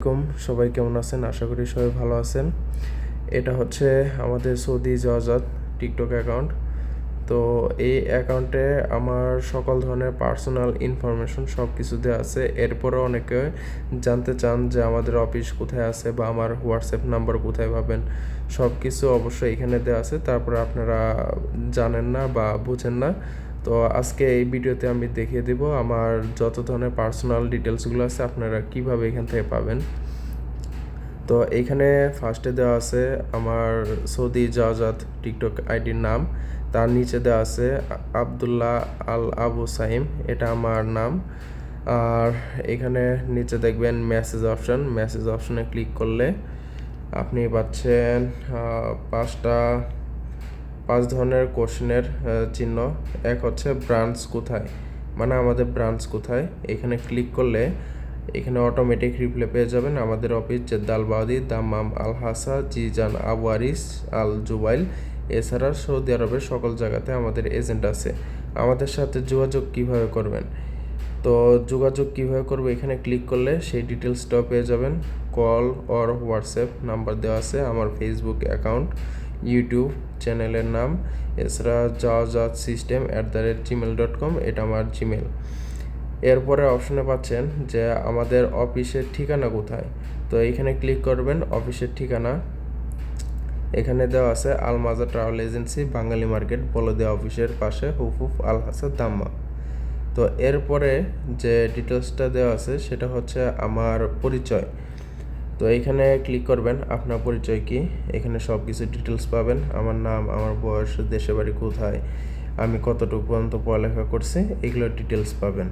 আলাইকুম। সবাই কেমন আছেন? আশা করি সবাই ভালো আছেন। এটা হচ্ছে আমাদের সৌদি জাজাদ টিকটক অ্যাকাউন্ট তো এই অ্যাকাউন্টে আমার সকল ধরনের পার্সোনাল ইনফরমেশন সব কিছু দেওয়া আছে। এরপরও অনেকে জানতে চান যে আমাদের অফিস কোথায় আছে বা আমার হোয়াটসঅ্যাপ নাম্বার কোথায় পাবেন সব কিছু অবশ্যই এখানে দেওয়া আছে। তারপরে আপনারা জানেন না বা বুঝেন না। তো আজকে এই ভিডিওতে আমি দেখিয়ে দেব আমার যত ধরনের পার্সোনাল ডিটেলসগুলো আছে, আপনারা কীভাবে এখান থেকে পাবেন। তো এইখানে ফার্স্টে দেওয়া আছে আমার সৌদি জাজাদ টিকটক আইডির নাম, তার নিচে দেওয়া আছে আবদুল্লাহ আল আবু সাইম, এটা আমার নাম। আর এখানে নিচে দেখবেন মেসেজ অপশন মেসেজ অপশনে ক্লিক করলে আপনি পাচ্ছেন পাঁচটা পাঁচ ধরনের কোশ্চেনের চিহ্ন। এক হচ্ছে ব্রাঞ্চ কোথায়? মানে আমাদের ব্রাঞ্চ কোথায়? এখানে ক্লিক করলে এখানে অটোমেটিক রিপ্লে পেয়ে যাবেন আমাদের office জেদ্দাল বাউদি Dammam Al Hasa, Jizan Abu Arish Al Jubail. এছাড়া সৌদি আরবের সকল জায়গাতে আমাদের এজেন্ট আছে। আমাদের সাথে যোগাযোগ কীভাবে করবেন? তো যোগাযোগ কীভাবে করব? এখানে ক্লিক করলে সেই ডিটেলসটাও পেয়ে যাবেন। কল অর হোয়াটসঅ্যাপ নাম্বার দেওয়া আছে আমার ফেসবুক অ্যাকাউন্ট ইউটিউব চ্যানেলের নাম এছাড়া Jawazat system at the rate Gmail dot com এটা আমার জিমেল এরপরে অপশনে পাচ্ছেন যে আমাদের অফিসের ঠিকানা কোথায়? তো এইখানে ক্লিক করবেন অফিসের ঠিকানা। এখানে দেওয়া আছে আলমাজা ট্রাভেল এজেন্সি বাঙালি মার্কেট বলদিয়া অফিসের পাশে হুফুফ আল হাসান দাম্মা। তো এরপরে যে ডিটেলসটা দেওয়া আছে, সেটা হচ্ছে আমার পরিচয়। তো এইখানে ক্লিক করবেন, আপনার পরিচয় কি? এখানে সব কিছু ডিটেলস পাবেন। আমার নাম, আমার বয়স দেশে বাড়ি কোথায়, আমি কতটুকু পর্যন্ত পড়ালেখা করছি, এগুলো ডিটেলস পাবেন।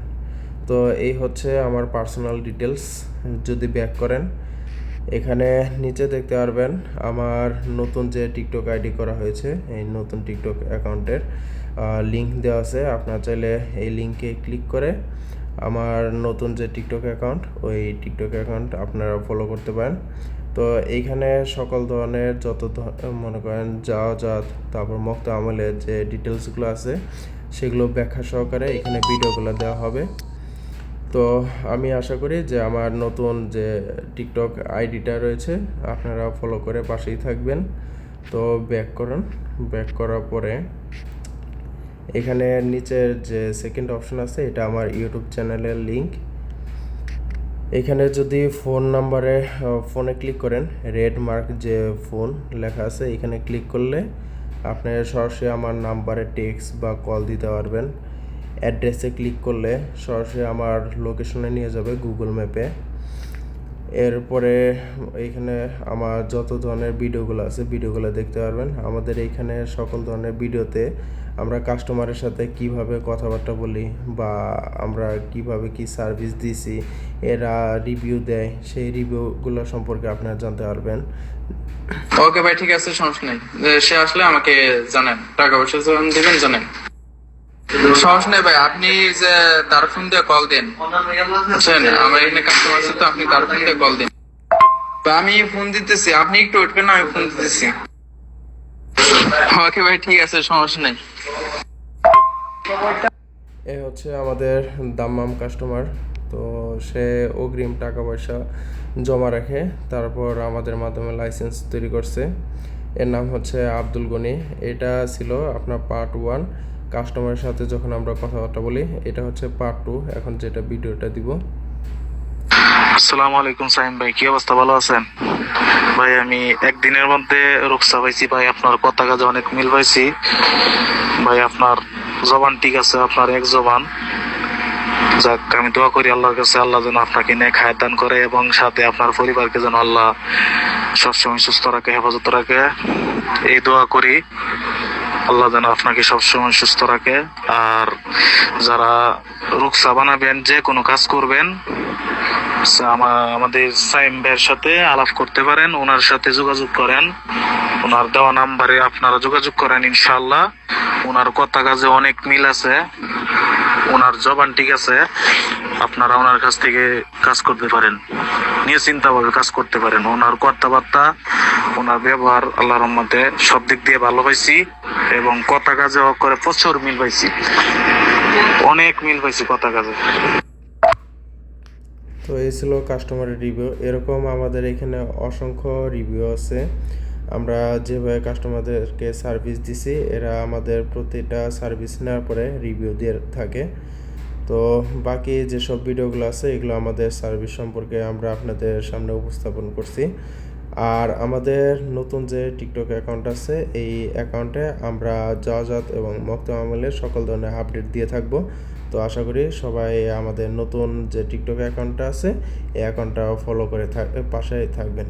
তো এই হচ্ছে আমার পার্সোনাল ডিটেলস যদি ব্যাক করেন। এখানে নিচে দেখতে পারবেন, আমার নতুন যে টিকটক আইডি করা হয়েছে, এই নতুন টিকটক অ্যাকাউন্টের লিঙ্ক দেওয়া আছে। আপনার চাইলে এই লিংকে ক্লিক করে আমার নতুন যে টিকটক অ্যাকাউন্ট ওই টিকটক অ্যাকাউন্ট আপনারা ফলো করতে পারেন। তো এইখানে সকল ধরনের যত মনে করেন যাওয়া জাত তারপর মক্ত আমলের যে ডিটেলসগুলো আছে, সেগুলো ব্যাখ্যা সহকারে এখানে ভিডিওগুলো দেওয়া হবে। তো আমি আশা করি যে আমার নতুন যে টিকটক আইডিটা রয়েছে, আপনারা ফলো করে পাশেই থাকবেন। তো ব্যাক করুন। ব্যাক করার পরে এখানে নিচের যে সেকেন্ড অপশন আছে, এটা আমার ইউটিউব চ্যানেলের লিঙ্ক এখানে যদি ফোন নাম্বারে ফোনে ক্লিক করেন রেড মার্ক যে ফোন লেখা আছে, এখানে ক্লিক করলে আপনি সরাসরি আমার নাম্বারে টেক্সট বা কল দিতে পারবেন। অ্যাড্রেসে ক্লিক করলে সরাসরি আমার লোকেশনে নিয়ে যাবে গুগল ম্যাপে এরপরে এইখানে আমার যত ধরনের ভিডিওগুলো আছে ভিডিওগুলো দেখতে পারবেন। আমাদের এইখানে সকল ধরনের ভিডিওতে আমরা কাস্টমারের সাথে কীভাবে কথাবার্তা বলি বা আমরা কীভাবে কি সার্ভিস দিছি, এরা রিভিউ দেয়, সেই রিভিউগুলো সম্পর্কে আপনারা জানতে পারবেন। ওকে ভাই, ঠিক আছে, সমস্যা নেই। সে আসলে আমাকে জানেন, টাকা পয়সা যখন দিবেন জানেন। সমস্যা নেই ভাই, আপনি যে তার ফোন দিয়ে কল দেন। বুঝছেন? আমার এখানে কাস্টমার আছে তো, আপনি তার ফোন দিয়ে কল দেন। আমি ফোন দিতেছি, আপনি একটু উঠবেন, আমি ফোন দিতেছি। ওকে ভাই ঠিক আছে, সমস্যা নেই। এ হচ্ছে আমাদের দাম্মাম কাস্টমার তো সে অগ্রিম টাকা পয়সা জমা রাখে তারপর আমাদের মাধ্যমে লাইসেন্স তৈরি করছে। এর নাম হচ্ছে আব্দুল গনি। এটা ছিল আপনার পার্ট ওয়ান কাস্টমারের সাথে যখন আমরা কথাবার্তা বলি, এটা হচ্ছে পার্ট টু এখন যেটা ভিডিওটা দিব। আসসালামু আলাইকুম সাইম ভাই, কি অবস্থা? ভালো আছেন? ভাই, আমি একদিনের মধ্যে রুকসা পাইছি, ভাই, আপনার কথা কাজে অনেক মিল পাইছি। ভাই, আপনার জবান ঠিক আছে, আপনার এক জবান। যাক, আমি দোয়া করি আল্লাহর কাছে, আল্লাহ যেন আপনাকে নেক হায়াত দান করে এবং সাথে আপনার পরিবারকে যেন আল্লাহ সবসময় সুস্থ রাখে, হেফাজত রাখে। এই দোয়া করি, আল্লাহ যেন আপনাকে সবসময় সুস্থ রাখে। আর যারা রুকসা বানাবেন, যে কোনো কাজ করবেন আমাদের সাইম ভাইয়ের সাথে আলাপ করতে পারেন, ওনার সাথে যোগাযোগ করেন। ওনার দেওয়া নাম্বারে আপনারা যোগাযোগ করেন ইনশাল্লাহ ওনার কথা কাজে অনেক মিল আছে। ওনার জবান ঠিক আছে। আপনারা ওনার কাছ থেকে কাজ করতে পারেন। নিয়ে চিন্তা ভাবে কাজ করতে পারেন। ওনার কথাবার্তা, ওনার ব্যবহার আল্লাহর রহমতে সব দিক দিয়ে ভালো পাইছি এবং কথা কাজে করে প্রচুর মিল পাইছি। অনেক মিল পাইছি কথা কাজে। তো এই ছিল কাস্টমারের রিভিউ এরকম আমাদের এখানে অসংখ্য রিভিউ আছে। আমরা যেভাবে কাস্টমারদেরকে সার্ভিস দিছি, এরা আমাদের প্রতিটা সার্ভিস নেওয়ার পরে রিভিউ দিয়ে থাকে। তো বাকি যেসব ভিডিওগুলো আছে, এগুলো আমাদের সার্ভিস সম্পর্কে আমরা আপনাদের সামনে উপস্থাপন করছি। আর আমাদের নতুন যে টিকটক অ্যাকাউন্ট আছে, এই অ্যাকাউন্টে আমরা জজাত এবং মক্ত আমলের সকল ধরনের আপডেট দিয়ে থাকব। তো আশা করি সবাই আমাদের নতুন যে টিকটক অ্যাকাউন্টটা আছে, এই অ্যাকাউন্টটা ফলো করে থাক, পাশে থাকবেন।